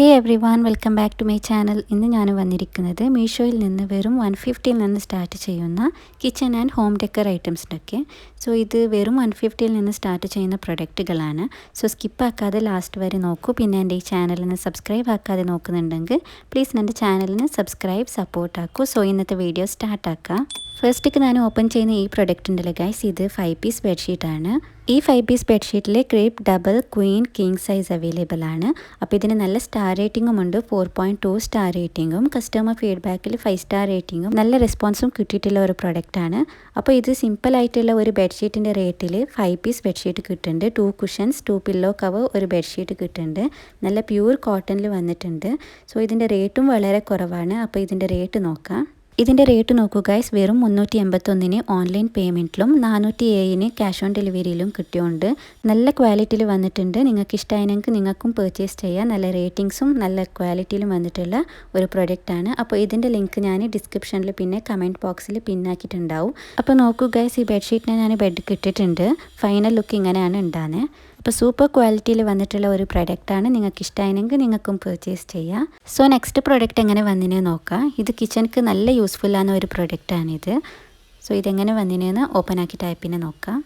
Hey everyone welcome back to my channel ഇന്ന് ഞാൻ വന്നിരിക്കുന്നത് മീഷോയിൽ നിന്ന് വെറും വൺ ഫിഫ്റ്റിയിൽ നിന്ന് സ്റ്റാർട്ട് ചെയ്യുന്ന കിച്ചൺ ആൻഡ് ഹോം ഡെക്കർ ഐറ്റംസിനൊക്കെ സോ ഇത് വെറും വൺ ഫിഫ്റ്റിയിൽ നിന്ന് സ്റ്റാർട്ട് ചെയ്യുന്ന പ്രൊഡക്റ്റുകളാണ് സോ സ്കിപ്പാക്കാതെ ലാസ്റ്റ് വരെ നോക്കൂ. പിന്നെ എന്റെ ഈ ചാനലിന് സബ്സ്ക്രൈബ് ആക്കാതെ നോക്കുന്നുണ്ടെങ്കിൽ പ്ലീസ് എന്റെ ചാനലിന് സബ്സ്ക്രൈബ് സപ്പോർട്ട് ആക്കൂ. സോ ഇന്നത്തെ വീഡിയോ സ്റ്റാർട്ടാക്കാം ഫസ്റ്റൊക്കെ ഞാൻ ഓപ്പൺ ചെയ്യുന്ന ഈ പ്രൊഡക്റ്റ് ഉണ്ടല്ലോ ഗൈസ് ഇത് ഫൈവ് പീസ് ബെഡ്ഷീറ്റാണ് ഈ five piece ബെഡ്ഷീറ്റിൽ crepe double queen king size available ആണ്. അപ്പോൾ ഇതിന് നല്ല സ്റ്റാർ റേറ്റിംഗും ഉണ്ട്. ഫോർ പോയിന്റ് ടു സ്റ്റാർ റേറ്റിംഗും കസ്റ്റമർ ഫീഡ്ബാക്കിൽ ഫൈവ് സ്റ്റാർ റേറ്റിംഗും നല്ല റെസ്പോൺസും കിട്ടിയിട്ടുള്ള ഒരു പ്രൊഡക്റ്റാണ് അപ്പോൾ ഇത് സിമ്പിൾ ആയിട്ടുള്ള ഒരു ബെഡ്ഷീറ്റിന്റെ റേറ്റിൽ ഫൈവ് പീസ് ബെഡ്ഷീറ്റ് കിട്ടുന്നുണ്ട്. Two cushions two pillow cover ഒരു ബെഡ്ഷീറ്റ് കിട്ടുന്നുണ്ട്. നല്ല പ്യൂർ കോട്ടണിൽ വന്നിട്ടുണ്ട്. സോ ഇതിന്റെ റേറ്റും വളരെ കുറവാണ്. അപ്പോൾ ഇതിന്റെ റേറ്റ് നോക്കാം. ഇതിന്റെ റേറ്റ് നോക്കൂ ഗൈസ് വെറും മുന്നൂറ്റി എൺപത്തൊന്നിന് ഓൺലൈൻ പേയ്മെന്റിലും നാനൂറ്റി ഏഴിന് ക്യാഷ് ഓൺ ഡെലിവറിയിലും കിട്ടിയുണ്ട് നല്ല ക്വാളിറ്റിയിൽ വന്നിട്ടുണ്ട്. നിങ്ങൾക്ക് ഇഷ്ടമായെങ്കിൽ നിങ്ങൾക്കും പർച്ചേസ് ചെയ്യാം. നല്ല റേറ്റിംഗ്സും നല്ല ക്വാളിറ്റിയിലും വന്നിട്ടുള്ള ഒരു പ്രൊഡക്റ്റാണ് അപ്പോൾ ഇതിന്റെ ലിങ്ക് ഞാൻ ഡിസ്ക്രിപ്ഷനിൽ പിന്നെ കമന്റ് ബോക്സിൽ പിന്നാക്കിയിട്ടുണ്ടാവും അപ്പോൾ നോക്കൂ ഗൈസ് ഈ ബെഡ്ഷീറ്റിനെ ഞാൻ ബെഡ് കിട്ടിയിട്ടുണ്ട് ഫൈനൽ ലുക്ക് ഇങ്ങനെയാണ് ഉണ്ടാകുന്നത് അപ്പോൾ സൂപ്പർ ക്വാളിറ്റിയിൽ വന്നിട്ടുള്ള ഒരു പ്രൊഡക്റ്റാണ് നിങ്ങൾക്ക് ഇഷ്ടമായെങ്കിൽ നിങ്ങൾക്കും പർച്ചേസ് ചെയ്യാം. സോ നെക്സ്റ്റ് പ്രൊഡക്റ്റ് എങ്ങനെ വന്നിനെ നോക്കാം. ഇത് കിച്ചണിക്ക് നല്ല യൂസ്ഫുൾ ആണ് ഒരു പ്രൊഡക്റ്റാണിത് സോ ഇതെങ്ങനെ വന്നിനെന്ന് ഓപ്പൺ ആക്കി ടൈപ്പിനെ നോക്കാം.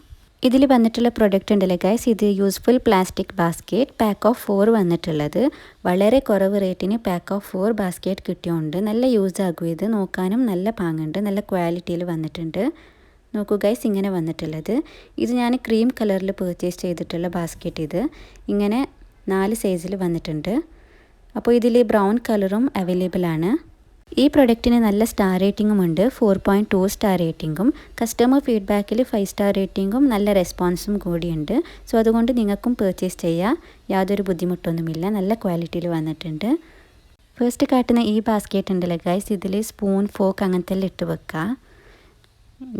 ഇതിൽ വന്നിട്ടുള്ള പ്രൊഡക്റ്റ് ഉണ്ടല്ലോ ഗൈസ് ഇത് useful plastic basket pack of four വന്നിട്ടുള്ളത്. വളരെ കുറവ് റേറ്റിന് പാക്ക് ഓഫ് ഫോർ ബാസ്ക്കറ്റ് കിട്ടിയോണ്ട് നല്ല യൂസ് ആകും ഇത്. നോക്കാനും നല്ല പാങ്ങുണ്ട് നല്ല ക്വാളിറ്റിയിൽ വന്നിട്ടുണ്ട്. നോക്കൂ ഗൈസ് ഇങ്ങനെ വന്നിട്ടുള്ളത്. ഇത് ഞാൻ ക്രീം കളറിൽ പർച്ചേസ് ചെയ്തിട്ടുള്ള ബാസ്ക്കറ്റ് ഇത്. ഇങ്ങനെ നാല് സൈസിൽ വന്നിട്ടുണ്ട്. അപ്പോൾ ഇതിൽ ബ്രൗൺ കളറും അവൈലബിൾ ആണ്. ഈ പ്രൊഡക്റ്റിന് നല്ല സ്റ്റാർ റേറ്റിംഗും ഉണ്ട്. ഫോർ പോയിന്റ് ടു സ്റ്റാർ റേറ്റിംഗും കസ്റ്റമർ ഫീഡ്ബാക്കിൽ ഫൈവ് സ്റ്റാർ റേറ്റിംഗും നല്ല റെസ്പോൺസും കൂടിയുണ്ട് സോ അതുകൊണ്ട് നിങ്ങൾക്കും പർച്ചേസ് ചെയ്യാം. യാതൊരു ബുദ്ധിമുട്ടൊന്നുമില്ല. നല്ല ക്വാളിറ്റിയിൽ വന്നിട്ടുണ്ട്. ഫസ്റ്റ് കാട്ടുന്ന ഈ ബാസ്ക്കറ്റ് ഉണ്ടല്ലോ ഗൈസ് ഇതിൽ സ്പൂൺ ഫോക്ക് അങ്ങനത്തെ എല്ലാം ഇട്ട് വെക്കുക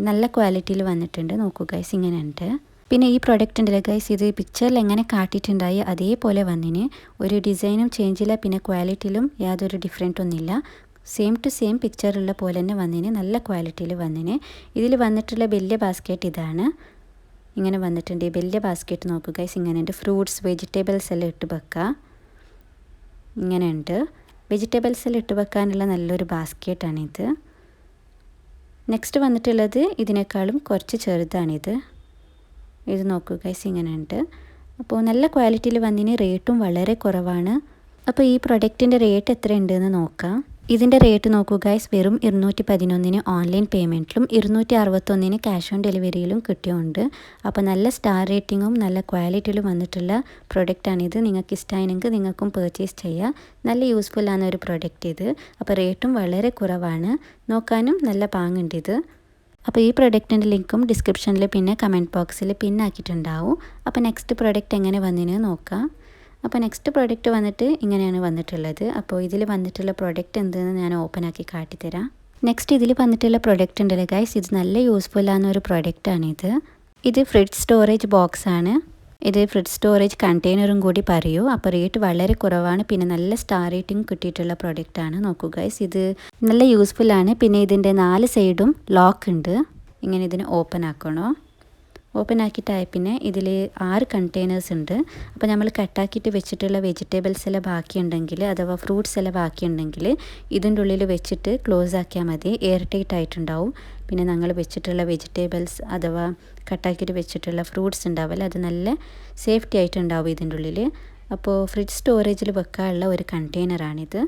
നല്ല ക്വാളിറ്റിയിൽ വന്നിട്ടുണ്ട്. നോക്കൂ ഗൈസ് ഇങ്ങനെ ഉണ്ട് പിന്നെ ഈ പ്രൊഡക്റ്റ് ഉണ്ടല്ലോ ഗൈസ് ഇത് പിക്ചറിൽ എങ്ങനെ കാട്ടിയിട്ടുണ്ടായി? അതേപോലെ വന്നിന്. ഒരു ഡിസൈനും ചേഞ്ച് ഇല്ല പിന്നെ ക്വാളിറ്റിയിലും യാതൊരു ഡിഫറെന്റ് ഒന്നുമില്ല. സെയിം ടു സെയിം പിക്ചറുള്ള പോലെ തന്നെ വന്നിന്. നല്ല ക്വാളിറ്റിയിൽ വന്നിന്. ഇതിൽ വന്നിട്ടുള്ള വലിയ ബാസ്ക്കറ്റ് ഇതാണ്. ഇങ്ങനെ വന്നിട്ടുണ്ട്. വലിയ ബാസ്ക്കറ്റ് നോക്കുക ഗൈസ് ഇങ്ങനെ ഉണ്ട് ഫ്രൂട്ട്സ് വെജിറ്റബിൾസ് എല്ലാം ഇട്ട് വെക്കുക ഇങ്ങനെയുണ്ട്. വെജിറ്റബിൾസ് എല്ലാം ഇട്ട് വെക്കാനുള്ള നല്ലൊരു ബാസ്ക്കറ്റാണിത് നെക്സ്റ്റ് വന്നിട്ടുള്ളത് ഇതിനേക്കാളും കുറച്ച് ചെറുതാണിത്. ഇത് നോക്കുക ഗൈസ് ഇങ്ങനെയുണ്ട്. അപ്പോൾ നല്ല ക്വാളിറ്റിയിൽ വന്നിന് റേറ്റും വളരെ കുറവാണ്. അപ്പോൾ ഈ പ്രൊഡക്റ്റിന്റെ റേറ്റ് എത്രയുണ്ടെന്ന് നോക്കാം. ഇതിന്റെ റേറ്റ് നോക്കൂ ഗൈസ് വെറും ഇരുന്നൂറ്റി പതിനൊന്നിന് ഓൺലൈൻ പേയ്മെന്റിലും ഇരുന്നൂറ്റി അറുപത്തൊന്നിന് ക്യാഷ് ഓൺ ഡെലിവറിയിലും കിട്ടിയുണ്ട് അപ്പോൾ നല്ല സ്റ്റാർ റേറ്റിങ്ങും നല്ല ക്വാളിറ്റിയിലും വന്നിട്ടുള്ള പ്രൊഡക്റ്റാണിത് നിങ്ങൾക്ക് ഇഷ്ടമായെങ്കിൽ നിങ്ങൾക്കും പേർച്ചേസ് ചെയ്യാം. നല്ല യൂസ്ഫുൾ ആണ് ഒരു പ്രൊഡക്റ്റ് ഇത്. അപ്പോൾ റേറ്റും വളരെ കുറവാണ്. നോക്കാനും നല്ല പാങ്ങുണ്ട് ഇത്. അപ്പോൾ ഈ പ്രൊഡക്റ്റിന്റെ ലിങ്കും ഡിസ്ക്രിപ്ഷനിൽ പിന്നെ കമന്റ് ബോക്സിൽ പിന്നാക്കിയിട്ടുണ്ടാവും അപ്പോൾ നെക്സ്റ്റ് പ്രൊഡക്റ്റ് എങ്ങനെ വന്നിന് നോക്കാം. അപ്പോൾ നെക്സ്റ്റ് പ്രോഡക്റ്റ് വന്നിട്ട് ഇങ്ങനെയാണ് വന്നിട്ടുള്ളത്. അപ്പോൾ ഇതിൽ വന്നിട്ടുള്ള പ്രോഡക്റ്റ് എന്തെന്ന് ഞാൻ ഓപ്പൺ ആക്കി കാട്ടിത്തരാം. നെക്സ്റ്റ് ഇതിൽ വന്നിട്ടുള്ള പ്രൊഡക്റ്റ് ഉണ്ടല്ലോ ഗൈസ് ഇത് നല്ല യൂസ്ഫുൾ ആകുന്ന ഒരു പ്രൊഡക്റ്റാണിത് ഇത്. ഫ്രിഡ്ജ് സ്റ്റോറേജ് ബോക്സ് ആണ്. ഇത് ഫ്രിഡ്ജ് സ്റ്റോറേജ് കണ്ടെയ്നറും കൂടി പറയൂ. അപ്പോൾ റേറ്റ് വളരെ കുറവാണ്. പിന്നെ നല്ല സ്റ്റാർ റേറ്റിംഗ് കിട്ടിയിട്ടുള്ള പ്രൊഡക്റ്റാണ് നോക്കൂ ഗൈസ് ഇത് നല്ല യൂസ്ഫുൾ ആണ്. പിന്നെ ഇതിന്റെ നാല് സൈഡും ലോക്ക് ഉണ്ട്. ഇങ്ങനെ ഇതിന് ഓപ്പൺ ആക്കണോ? ഓപ്പൺ ആക്കിയിട്ടായ പിന്നെ ഇതിൽ ആറ് കണ്ടെയ്നേഴ്സ് ഉണ്ട്. അപ്പോൾ നമ്മൾ കട്ടാക്കിയിട്ട് വെച്ചിട്ടുള്ള വെജിറ്റബിൾസ് എല്ലാം ബാക്കിയുണ്ടെങ്കിൽ അഥവാ ഫ്രൂട്ട്സ് എല്ലാം ബാക്കിയുണ്ടെങ്കിൽ ഇതിന്റെ ഉള്ളിൽ വെച്ചിട്ട് ക്ലോസ് ആക്കിയാൽ മതി. എയർ ടൈറ്റ് ആയിട്ടുണ്ടാവും. പിന്നെ ഞങ്ങൾ വെച്ചിട്ടുള്ള വെജിറ്റബിൾസ് അഥവാ കട്ടാക്കിയിട്ട് വെച്ചിട്ടുള്ള ഫ്രൂട്ട്സ് ഉണ്ടാവില്ല അത് നല്ല സേഫ്റ്റി ആയിട്ടുണ്ടാവും ഇതിന്റെ ഉള്ളിൽ അപ്പോൾ ഫ്രിഡ്ജ് സ്റ്റോറേജിൽ വെക്കാനുള്ള ഒരു കണ്ടെയ്നറാണിത്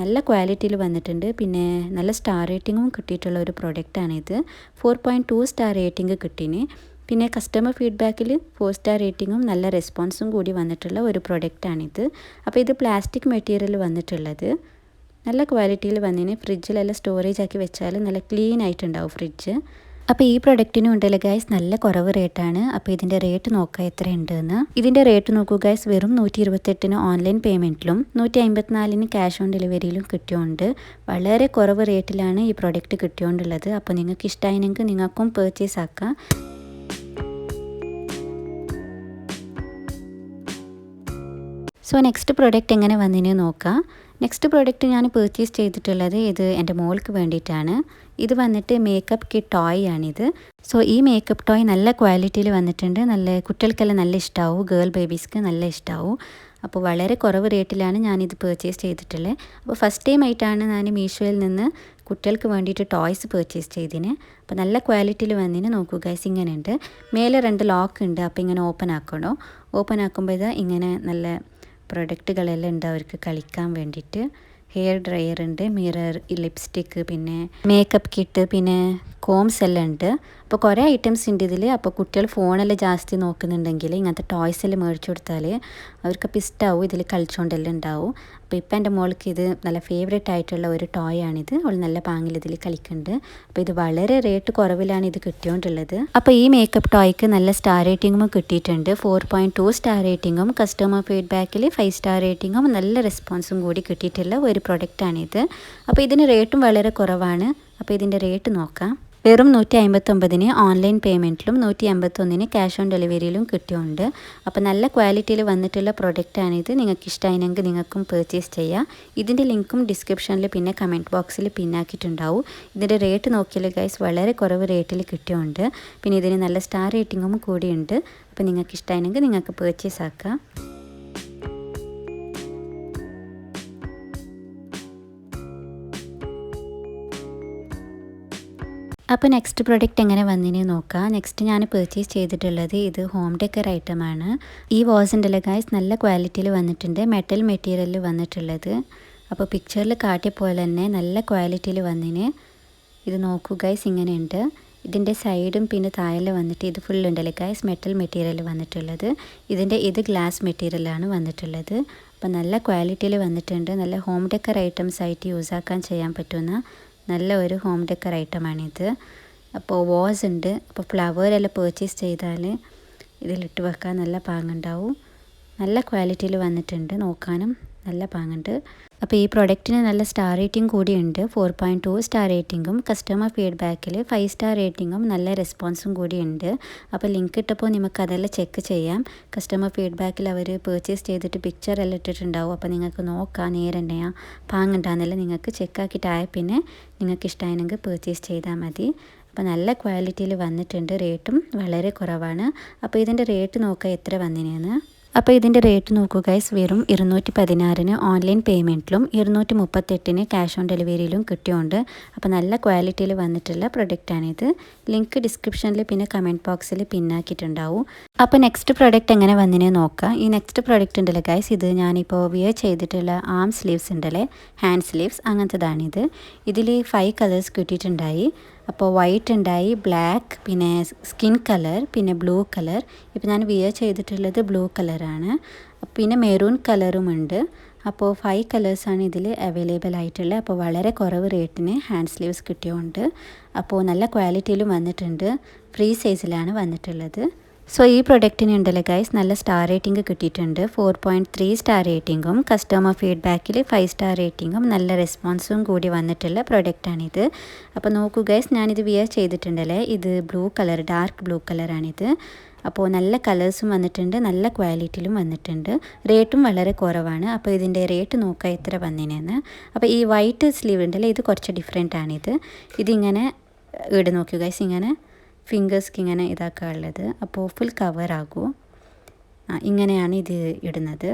നല്ല ക്വാളിറ്റിയിൽ വന്നിട്ടുണ്ട്. പിന്നെ നല്ല സ്റ്റാർ റേറ്റിങ്ങും കിട്ടിയിട്ടുള്ള ഒരു പ്രൊഡക്റ്റാണിത് four point two star rating കിട്ടീന്. പിന്നെ കസ്റ്റമർ ഫീഡ്ബാക്കിൽ ഫോർ സ്റ്റാർ റേറ്റിങ്ങും നല്ല റെസ്പോൺസും കൂടി വന്നിട്ടുള്ള ഒരു പ്രൊഡക്റ്റാണിത് അപ്പോൾ ഇത് പ്ലാസ്റ്റിക് മെറ്റീരിയൽ വന്നിട്ടുള്ളത്. നല്ല ക്വാളിറ്റിയിൽ വന്നതിന് ഫ്രിഡ്ജിലെല്ലാം സ്റ്റോറേജ് ആക്കി വെച്ചാൽ നല്ല ക്ലീൻ ആയിട്ടുണ്ടാവും ഫ്രിഡ്ജ് അപ്പോൾ ഈ പ്രൊഡക്റ്റിനും ഉണ്ടല്ലോ ഗൈസ് നല്ല കുറവ് റേറ്റാണ് അപ്പോൾ ഇതിന്റെ റേറ്റ് നോക്കുക എത്രയുണ്ടെന്ന് ഇതിന്റെ റേറ്റ് നോക്കൂ ഗൈസ് വെറും നൂറ്റി ഇരുപത്തെട്ടിന് ഓൺലൈൻ പേയ്മെന്റിലും നൂറ്റി അമ്പത്തിനാലിന് ക്യാഷ് ഓൺ ഡെലിവറിയിലും കിട്ടിയോണ്ട് വളരെ കുറവ് റേറ്റിലാണ് ഈ പ്രൊഡക്റ്റ് കിട്ടിയോണ്ടുള്ളത്. അപ്പോൾ നിങ്ങൾക്ക് ഇഷ്ടമായെങ്കിൽ നിങ്ങൾക്കും പേർച്ചേസ് ആക്കാം. സോ നെക്സ്റ്റ് പ്രോഡക്റ്റ് എങ്ങനെ വന്നിന് നോക്കാം. നെക്സ്റ്റ് പ്രോഡക്റ്റ് ഞാൻ പേർച്ചേസ് ചെയ്തിട്ടുള്ളത് ഇത് എന്റെ മോൾക്ക് വേണ്ടിയിട്ടാണ്. ഇത് വന്നിട്ട് മേക്കപ്പ് കിറ്റ് ടോയ് ആണിത്. സോ ഈ മേക്കപ്പ് ടോയ് നല്ല ക്വാളിറ്റിയിൽ വന്നിട്ടുണ്ട്. നല്ല കുട്ടികൾക്കെല്ലാം നല്ല ഇഷ്ടമാവും ഗേൾ ബേബീസ്ക്ക് നല്ല ഇഷ്ടമാവും അപ്പോൾ വളരെ കുറവ് റേറ്റിലാണ് ഞാനിത് പേർച്ചേസ് ചെയ്തിട്ടുള്ളത് അപ്പോൾ ഫസ്റ്റ് ടൈം ആയിട്ടാണ് ഞാൻ മീഷോയിൽ നിന്ന് കുട്ടികൾക്ക് വേണ്ടിയിട്ട് ടോയ്സ് പേർച്ചേസ് ചെയ്തിന്. അപ്പോൾ നല്ല ക്വാളിറ്റിയിൽ വന്നിന്. നോക്കൂ ഗൈസ് ഇങ്ങനെ ഉണ്ട് മേലെ രണ്ട് ലോക്ക് ഉണ്ട്. അപ്പോൾ ഇങ്ങനെ ഓപ്പൺ ആക്കണോ? ഓപ്പൺ ആക്കുമ്പോൾ ഇതാ ഇങ്ങനെ നല്ല പ്രൊഡക്റ്റുകളെല്ലാം ഉണ്ട്. അവർക്ക് കളിക്കാൻ വേണ്ടിയിട്ട്. ഹെയർ ഡ്രയർ ഉണ്ട് മിറർ ലിപ്സ്റ്റിക്ക് പിന്നെ മേക്കപ്പ് കിറ്റ് പിന്നെ കോംസ് എല്ലാം ഉണ്ട് അപ്പോൾ കുറേ ഐറ്റംസ് ഉണ്ട് ഇതിൽ അപ്പോൾ കുട്ടികൾ ഫോണെല്ലാം ജാസ്തി നോക്കുന്നുണ്ടെങ്കിൽ ഇങ്ങനത്തെ ടോയ്സ് എല്ലാം മേടിച്ചു കൊടുത്താൽ അവർക്കപ്പോൾ ഇഷ്ടമാവും ഇതിൽ കളിച്ചുകൊണ്ടെല്ലാം ഉണ്ടാവും അപ്പോൾ ഇപ്പം എന്റെ മോൾക്ക് ഇത് നല്ല ഫേവറേറ്റ് ആയിട്ടുള്ള ഒരു ടോയ് ആണിത്. അവൾ നല്ല പാങ്ങിൽ ഇതിൽ കളിക്കുന്നുണ്ട് അപ്പോൾ ഇത് വളരെ റേറ്റ് കുറവിലാണ് ഇത് കിട്ടിയോണ്ടുള്ളത്. അപ്പോൾ ഈ മേക്കപ്പ് ടോയ്ക്ക് നല്ല സ്റ്റാർ റേറ്റിംഗും കിട്ടിയിട്ടുണ്ട്. ഫോർ പോയിന്റ് ടു സ്റ്റാർ റേറ്റിംഗും കസ്റ്റമർ ഫീഡ്ബാക്കിൽ ഫൈവ് സ്റ്റാർ റേറ്റിംഗും നല്ല റെസ്പോൺസും കൂടി കിട്ടിയിട്ടുള്ള ഒരു പ്രൊഡക്റ്റാണിത് അപ്പോൾ ഇതിന് റേറ്റും വളരെ കുറവാണ്. അപ്പോൾ ഇതിന്റെ റേറ്റ് നോക്കാം. വെറും നൂറ്റി അമ്പത്തൊമ്പതിന് ഓൺലൈൻ പേയ്മെന്റിലും നൂറ്റി അമ്പത്തൊന്നിന് ക്യാഷ് ഓൺ ഡെലിവറിയിലും കിട്ടിയുണ്ട് അപ്പോൾ നല്ല ക്വാളിറ്റിയിൽ വന്നിട്ടുള്ള പ്രൊഡക്റ്റാണിത് നിങ്ങൾക്ക് ഇഷ്ടമായിനെങ്കിൽ നിങ്ങൾക്കും പർച്ചേസ് ചെയ്യാം. ഇതിന്റെ ലിങ്കും ഡിസ്ക്രിപ്ഷനിൽ പിന്നെ കമന്റ് ബോക്സിൽ പിന്നാക്കിയിട്ടുണ്ടാവും ഇതിന്റെ റേറ്റ് നോക്കിയാൽ ഗൈസ് വളരെ കുറവ് റേറ്റിൽ കിട്ടിയുണ്ട് പിന്നെ ഇതിന് നല്ല സ്റ്റാർ റേറ്റിങ്ങും കൂടിയുണ്ട്. അപ്പോൾ നിങ്ങൾക്ക് ഇഷ്ടമായിനെങ്കിൽ നിങ്ങൾക്ക് പേർച്ചേസ് ആക്കാം. അപ്പോൾ നെക്സ്റ്റ് പ്രൊഡക്റ്റ് എങ്ങനെ വന്നിന് നോക്കാം. നെക്സ്റ്റ് ഞാൻ പർച്ചേസ് ചെയ്തിട്ടുള്ളത് ഇത് ഹോം ഡെക്കർ ഐറ്റമാണ് ഈ വാസ് ഉണ്ടല്ലോ നല്ല ക്വാളിറ്റിയിൽ വന്നിട്ടുണ്ട്. മെറ്റൽ മെറ്റീരിയലിൽ വന്നിട്ടുള്ളത്. അപ്പോൾ പിക്ചറിൽ കാട്ടിയ പോലെ തന്നെ നല്ല ക്വാളിറ്റിയിൽ വന്നിന്. ഇത് നോക്കൂ ഗൈസ് ഇങ്ങനെയുണ്ട്. ഇതിന്റെ സൈഡും പിന്നെ താഴെ വന്നിട്ട് ഇത് ഫുൾ ഉണ്ടല്ലോ ഗൈസ് മെറ്റൽ മെറ്റീരിയൽ വന്നിട്ടുള്ളത്. ഇതിന്റെ ഇത് ഗ്ലാസ് മെറ്റീരിയലാണ് വന്നിട്ടുള്ളത്. അപ്പോൾ നല്ല ക്വാളിറ്റിയിൽ വന്നിട്ടുണ്ട്. നല്ല ഹോം ഡെക്കർ ഐറ്റംസ് ആയിട്ട് യൂസ് ആക്കാൻ ചെയ്യാൻ പറ്റുന്ന നല്ല ഒരു ഹോം ഡെക്കർ ഐറ്റമാണിത് അപ്പോൾ വാസ് ഉണ്ട്. അപ്പോൾ ഫ്ലവറെല്ലാം പേർച്ചേസ് ചെയ്താൽ ഇതിലിട്ട് വെക്കാൻ നല്ല പാങ്ങുണ്ടാവും. നല്ല ക്വാളിറ്റിയിൽ വന്നിട്ടുണ്ട് നോക്കാനും. നല്ല പാങ്ങുണ്ട്. അപ്പോൾ ഈ പ്രൊഡക്റ്റിന് നല്ല സ്റ്റാർ റേറ്റിംഗ് കൂടിയുണ്ട്. ഫോർ പോയിന്റ് ടു സ്റ്റാർ റേറ്റിംഗും കസ്റ്റമർ ഫീഡ്ബാക്കിൽ ഫൈവ് സ്റ്റാർ റേറ്റിംഗും നല്ല റെസ്പോൺസും കൂടിയുണ്ട്. അപ്പോൾ ലിങ്ക് ഇട്ടപ്പോൾ നിങ്ങൾക്ക് അതെല്ലാം ചെക്ക് ചെയ്യാം. കസ്റ്റമർ ഫീഡ്ബാക്കിൽ അവർ പേർച്ചേസ് ചെയ്തിട്ട് പിക്ചർ എല്ലാം ഇട്ടിട്ടുണ്ടാവും. അപ്പോൾ നിങ്ങൾക്ക് നോക്കാം നേരെന്നെയാ പാങ്ങുണ്ടാകുന്നില്ല നിങ്ങൾക്ക് ചെക്കാക്കിയിട്ടായ പിന്നെ നിങ്ങൾക്ക് ഇഷ്ടമായെങ്കിൽ പേർച്ചേസ് ചെയ്താൽ മതി. അപ്പോൾ നല്ല ക്വാളിറ്റിയിൽ വന്നിട്ടുണ്ട്. റേറ്റും വളരെ കുറവാണ്. അപ്പോൾ ഇതിന്റെ റേറ്റ് നോക്കുക എത്ര വന്നിനെന്ന്. അപ്പോൾ ഇതിന്റെ റേറ്റ് നോക്കുക ഗൈസ് വെറും ഇരുന്നൂറ്റി പതിനാറിന് ഓൺലൈൻ പേയ്മെന്റിലും ഇരുന്നൂറ്റി മുപ്പത്തെട്ടിന് ക്യാഷ് ഓൺ ഡെലിവറിയിലും കിട്ടിയുണ്ട്. അപ്പോൾ നല്ല ക്വാളിറ്റിയിൽ വന്നിട്ടുള്ള പ്രൊഡക്റ്റാണിത് ലിങ്ക് ഡിസ്ക്രിപ്ഷനിൽ പിന്നെ കമന്റ് ബോക്സിൽ പിന്നാക്കിയിട്ടുണ്ടാവും അപ്പോൾ നെക്സ്റ്റ് പ്രൊഡക്റ്റ് എങ്ങനെ വന്നിനെ നോക്കാം. ഈ നെക്സ്റ്റ് പ്രൊഡക്റ്റ് ഉണ്ടല്ലോ ഗൈസ് ഇത് ഞാനിപ്പോൾ വിയർ ചെയ്തിട്ടുള്ള ആം സ്ലീവ്സ് ഉണ്ടല്ലേ? ഹാൻഡ് സ്ലീവ്സ് അങ്ങനത്തേതാണിത്. ഇതിൽ ഫൈവ് കളേഴ്സ് കിട്ടിയിട്ടുണ്ടായി. അപ്പോൾ വൈറ്റ് ഉണ്ടായി ബ്ലാക്ക് പിന്നെ സ്കിൻ കളർ പിന്നെ ബ്ലൂ കളർ ഇപ്പോൾ ഞാൻ വിയർ ചെയ്തിട്ടുള്ളത് ബ്ലൂ കളറാണ് പിന്നെ മെറൂൺ കളറും ഉണ്ട്. അപ്പോൾ ഫൈവ് കളേഴ്സാണ് ഇതിൽ അവൈലബിൾ ആയിട്ടുള്ളത്. അപ്പോൾ വളരെ കുറവ് റേറ്റിന് ഹാൻഡ് സ്ലീവ്സ് കിട്ടിയുണ്ട്. അപ്പോൾ നല്ല ക്വാളിറ്റിയിലും വന്നിട്ടുണ്ട്. ഫ്രീ സൈസിലാണ് വന്നിട്ടുള്ളത്. സോ ഈ പ്രൊഡക്റ്റിന് ഉണ്ടല്ലോ ഗൈസ് നല്ല സ്റ്റാർ റേറ്റിംഗ് കിട്ടിയിട്ടുണ്ട്. ഫോർ പോയിന്റ് ത്രീ സ്റ്റാർ റേറ്റിംഗും കസ്റ്റമർ ഫീഡ്ബാക്കിൽ ഫൈവ് സ്റ്റാർ റേറ്റിംഗും നല്ല റെസ്പോൺസും കൂടി വന്നിട്ടുള്ള പ്രൊഡക്റ്റാണിത് അപ്പോൾ നോക്കൂ ഗൈസ് ഞാനിത് വിയർ ചെയ്തിട്ടുണ്ടല്ലേ? ഇത് ബ്ലൂ കളർ ഡാർക്ക് ബ്ലൂ കളറാണിത് അപ്പോൾ നല്ല കളേഴ്സും വന്നിട്ടുണ്ട് നല്ല ക്വാളിറ്റിയിലും വന്നിട്ടുണ്ട്. റേറ്റും വളരെ കുറവാണ്. അപ്പോൾ ഇതിന്റെ റേറ്റ് നോക്കുക എത്ര വന്നിനെന്ന്. അപ്പോൾ ഈ വൈറ്റ് സ്ലീവ് ഉണ്ടല്ലേ? ഇത് കുറച്ച് ഡിഫറെന്റ് ആണിത്. ഇതിങ്ങനെ ഇട് നോക്കൂ ഗൈസ് ഇങ്ങനെ. ഫിംഗേഴ്സ്ക്ക് ഇങ്ങനെ ഇതാക്കാനുള്ളത്. അപ്പോൾ ഫുൾ കവറാകൂ ഇങ്ങനെയാണ് ഇത് ഇടുന്നത്.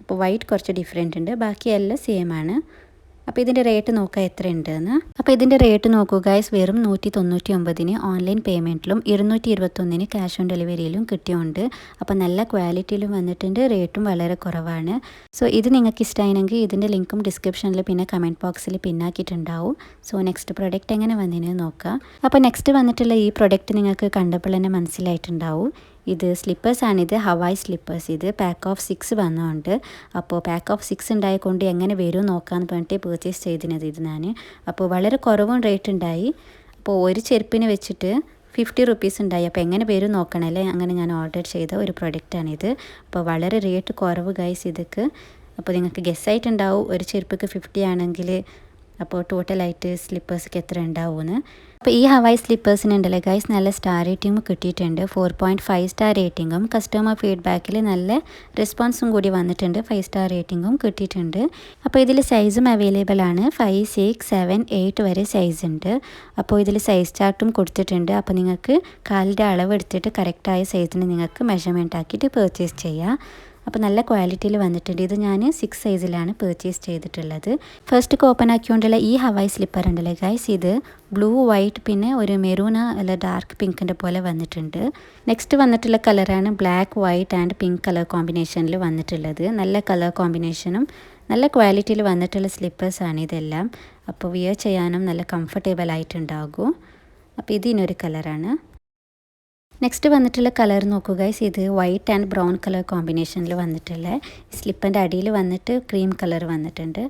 അപ്പോൾ വൈറ്റ് കുറച്ച് ഡിഫറെന്റ് ഉണ്ട്. ബാക്കിയെല്ലാം സെയിം ആണ്. അപ്പോൾ ഇതിന്റെ റേറ്റ് നോക്കുക എത്രയുണ്ടെന്ന്. അപ്പോൾ ഇതിന്റെ റേറ്റ് നോക്കുക ഗൈസ് വെറും നൂറ്റി തൊണ്ണൂറ്റി ഒമ്പതിന് ഓൺലൈൻ പേയ്മെന്റിലും ഇരുന്നൂറ്റി ഇരുപത്തൊന്നിന് ക്യാഷ് ഓൺ ഡെലിവറിയിലും കിട്ടിയുണ്ട്. അപ്പോൾ നല്ല ക്വാളിറ്റിയിലും വന്നിട്ടുണ്ട് റേറ്റും വളരെ കുറവാണ്. സോ ഇത് നിങ്ങൾക്ക് ഇഷ്ടമായിരുന്നെങ്കിൽ ഇതിന്റെ ലിങ്കും ഡിസ്ക്രിപ്ഷനിൽ പിന്നെ കമന്റ് ബോക്സിൽ പിന്നാക്കിയിട്ടുണ്ടാവും സോ നെക്സ്റ്റ് പ്രൊഡക്റ്റ് എങ്ങനെ വന്നതിന് നോക്കാം. അപ്പോൾ നെക്സ്റ്റ് വന്നിട്ടുള്ള ഈ പ്രൊഡക്റ്റ് നിങ്ങൾക്ക് കണ്ടപ്പോൾ തന്നെ മനസ്സിലായിട്ടുണ്ടാവും. ഇത് സ്ലിപ്പേഴ്സാണിത് ഹവായ് സ്ലിപ്പേഴ്സ് ഇത് പാക്ക് ഓഫ് സിക്സ് വന്നുകൊണ്ട് അപ്പോൾ പാക്ക് ഓഫ് സിക്സ് ഉണ്ടായിക്കൊണ്ട് എങ്ങനെ വരും നോക്കാമെന്ന് പറഞ്ഞിട്ട് പേർച്ചേസ് ചെയ്തിരുന്നത് ഇത് ഞാൻ അപ്പോൾ വളരെ കുറവും റേറ്റ് ഉണ്ടായി അപ്പോൾ ഒരു ചെരുപ്പിന് വെച്ചിട്ട് ഫിഫ്റ്റി റുപ്പീസ് ഉണ്ടായി അപ്പോൾ എങ്ങനെ വരും നോക്കണമല്ലേ അങ്ങനെ ഞാൻ ഓർഡർ ചെയ്ത ഒരു പ്രൊഡക്റ്റാണിത് അപ്പോൾ വളരെ റേറ്റ് കുറവ് ഗൈസ് ഇതൊക്കെ. അപ്പോൾ നിങ്ങൾക്ക് ഗസ്സായിട്ടുണ്ടാവും ഒരു ചെരുപ്പിക്ക് ഫിഫ്റ്റി ആണെങ്കിൽ അപ്പോൾ ടോട്ടലായിട്ട് സ്ലിപ്പേഴ്സൊക്കെ എത്ര ഉണ്ടാവുമെന്ന്. അപ്പോൾ ഈ ഹവായ് സ്ലിപ്പേഴ്സിന് ഉണ്ടല്ലേ ഗൈസ് നല്ല സ്റ്റാർ റേറ്റിംഗും കിട്ടിയിട്ടുണ്ട്. ഫോർ പോയിന്റ് ഫൈവ് സ്റ്റാർ റേറ്റിംഗും കസ്റ്റമർ ഫീഡ്ബാക്കിൽ നല്ല റെസ്പോൺസും കൂടി വന്നിട്ടുണ്ട്. ഫൈവ് സ്റ്റാർ റേറ്റിംഗും കിട്ടിയിട്ടുണ്ട്. അപ്പോൾ ഇതിൽ സൈസും അവൈലബിൾ ആണ്. ഫൈവ് സിക്സ് സെവൻ എയ്റ്റ് വരെ സൈസ് ഉണ്ട്. അപ്പോൾ ഇതിൽ സൈസ് ചാർട്ടും കൊടുത്തിട്ടുണ്ട്. അപ്പോൾ നിങ്ങൾക്ക് കാലിന്റെ അളവ് എടുത്തിട്ട് കറക്റ്റായ സൈസിന് നിങ്ങൾക്ക് മെഷർമെന്റ് ആക്കിയിട്ട് പർച്ചേസ് ചെയ്യാം. അപ്പോൾ നല്ല ക്വാളിറ്റിയിൽ വന്നിട്ടുണ്ട്. ഇത് ഞാൻ സിക്സ് സൈസിലാണ് പർച്ചേസ് ചെയ്തിട്ടുള്ളത്. ഫസ്റ്റ് ഓപ്പൺ ആക്കിക്കൊണ്ടുള്ള ഈ ഹവായി സ്ലിപ്പർ ഉണ്ടല്ലോ ഗൈസ് ഇത് ബ്ലൂ വൈറ്റ് പിന്നെ ഒരു മെറൂണ അല്ല ഡാർക്ക് പിങ്കിന്റെ പോലെ വന്നിട്ടുണ്ട്. നെക്സ്റ്റ് വന്നിട്ടുള്ള കളറാണ് black white and pink colour കോമ്പിനേഷനിൽ വന്നിട്ടുള്ളത്. നല്ല കളർ കോമ്പിനേഷനും നല്ല ക്വാളിറ്റിയിൽ വന്നിട്ടുള്ള സ്ലിപ്പേഴ്സാണ് ഇതെല്ലാം. അപ്പോൾ വിയർ ചെയ്യാനും നല്ല കംഫർട്ടബിൾ ആയിട്ടുണ്ടാകും. അപ്പോൾ ഇതിനൊരു കളറാണ് നെക്സ്റ്റ് വന്നിട്ടുള്ള കളർ നോക്കുക ഗൈസ് ഇത് വൈറ്റ് ആൻഡ് ബ്രൗൺ കളർ കോമ്പിനേഷനിൽ വന്നിട്ടുള്ള സ്ലിപ്പിന്റെ അടിയിൽ വന്നിട്ട് ക്രീം കളർ വന്നിട്ടുണ്ട്.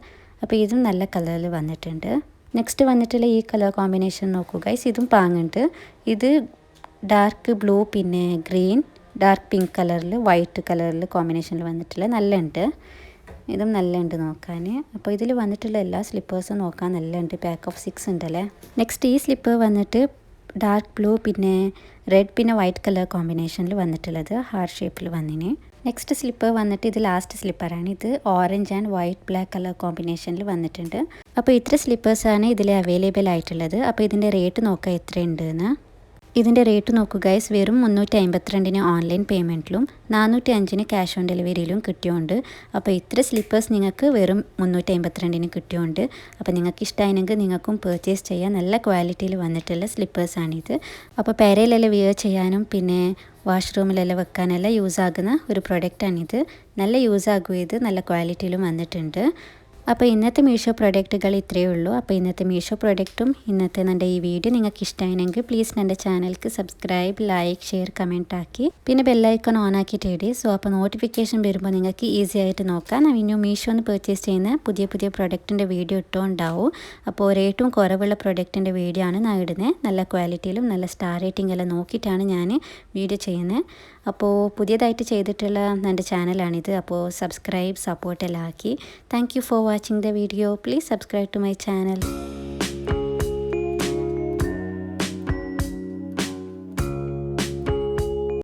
അപ്പോൾ ഇതും നല്ല കളറിൽ വന്നിട്ടുണ്ട്. നെക്സ്റ്റ് വന്നിട്ടുള്ള ഈ കളർ കോമ്പിനേഷൻ നോക്കുക ഗൈസ് ഇതും പാങ്ങുണ്ട്. ഇത് ഡാർക്ക് ബ്ലൂ പിന്നെ ഗ്രീൻ ഡാർക്ക് പിങ്ക് കളറിൽ വൈറ്റ് കളറിൽ കോമ്പിനേഷനിൽ വന്നിട്ടുള്ള നല്ല ഉണ്ട് ഇതും നല്ല ഉണ്ട് നോക്കാൻ അപ്പോൾ ഇതിൽ വന്നിട്ടുള്ള എല്ലാ സ്ലിപ്പേഴ്സും നോക്കാൻ നല്ല ഉണ്ട് പാക്ക് ഓഫ് സിക്സ് ഉണ്ടല്ലേ? നെക്സ്റ്റ് ഈ സ്ലിപ്പ് വന്നിട്ട് ഡാർക്ക് ബ്ലൂ പിന്നെ റെഡ് പിന്നെ വൈറ്റ് കളർ കോമ്പിനേഷനിൽ വന്നിട്ടുള്ളത് ഹാർട്ട് ഷേപ്പിൽ വന്നിന്. നെക്സ്റ്റ് സ്ലിപ്പർ വന്നിട്ട് ഇത് ലാസ്റ്റ് സ്ലിപ്പറാണ് ഇത് orange and white black colour കോമ്പിനേഷനിൽ വന്നിട്ടുണ്ട്. അപ്പോൾ ഇത്ര സ്ലിപ്പേഴ്സാണ് ഇതിൽ അവൈലബിൾ ആയിട്ടുള്ളത്. അപ്പോൾ ഇതിന്റെ റേറ്റ് നോക്കാം എത്രയുണ്ട് എന്ന് ഇതിന്റെ റേറ്റ് നോക്കുക ഗൈസ് വെറും മുന്നൂറ്റി അമ്പത്തിരണ്ടിന് ഓൺലൈൻ പേയ്മെന്റിലും നാനൂറ്റി അഞ്ചിന് ക്യാഷ് ഓൺ ഡെലിവറിയിലും കിട്ടിയോണ്ട്. അപ്പോൾ ഇത്ര സ്ലിപ്പേഴ്സ് നിങ്ങൾക്ക് വെറും മുന്നൂറ്റി അമ്പത്തിരണ്ടിന് കിട്ടിയോണ്ട്. അപ്പോൾ നിങ്ങൾക്ക് ഇഷ്ടമായെങ്കിൽ നിങ്ങൾക്കും പർച്ചേസ് ചെയ്യാൻ നല്ല ക്വാളിറ്റിയിൽ വന്നിട്ടുള്ള സ്ലിപ്പേഴ്സാണിത് അപ്പോൾ പേരയിലെല്ലാം വിയർ ചെയ്യാനും പിന്നെ വാഷ്റൂമിലെല്ലാം വെക്കാനെല്ലാം യൂസ് ആകുന്ന ഒരു പ്രൊഡക്റ്റാണിത് നല്ല യൂസ് ആകും ഇത്. നല്ല ക്വാളിറ്റിയിലും വന്നിട്ടുണ്ട്. അപ്പോൾ ഇന്നത്തെ മീഷോ പ്രൊഡക്റ്റുകൾ ഇത്രയേ ഉള്ളൂ. അപ്പോൾ ഇന്നത്തെ മീഷോ പ്രൊഡക്റ്റും ഇന്നത്തെ എന്റെ ഈ വീഡിയോ നിങ്ങൾക്ക് ഇഷ്ടമായെങ്കിൽ പ്ലീസ് എന്റെ ചാനൽക്ക് സബ്സ്ക്രൈബ് ലൈക്ക് ഷെയർ കമന്റ് ആക്കി. പിന്നെ ബെല്ലൈക്കൺ ഓൺ ആക്കിയിട്ട് ഇടി. സോ അപ്പോൾ നോട്ടിഫിക്കേഷൻ വരുമ്പോൾ നിങ്ങൾക്ക് ഈസി ആയിട്ട് നോക്കാം. ഞാൻ ഇനി മീഷോന്ന് പർച്ചേസ് ചെയ്യുന്ന പുതിയ പുതിയ പ്രൊഡക്റ്റിന്റെ വീഡിയോ ഇട്ടുണ്ടാവും അപ്പോൾ ഒരേറ്റവും കുറവുള്ള പ്രൊഡക്റ്റിന്റെ വീഡിയോ ആണ് ഞാൻ ഇടുന്നത് നല്ല ക്വാളിറ്റിയിലും നല്ല സ്റ്റാർ റേറ്റിംഗ് എല്ലാം നോക്കിയിട്ടാണ് ഞാൻ വീഡിയോ ചെയ്യുന്നത് അപ്പോൾ പുതിയതായിട്ട് ചെയ്തിട്ടുള്ള എന്റെ ചാനലാണിത് അപ്പോൾ സബ്സ്ക്രൈബ് സപ്പോർട്ടെല്ലാം ആക്കി. Thank for watching the video. Please subscribe to my channel.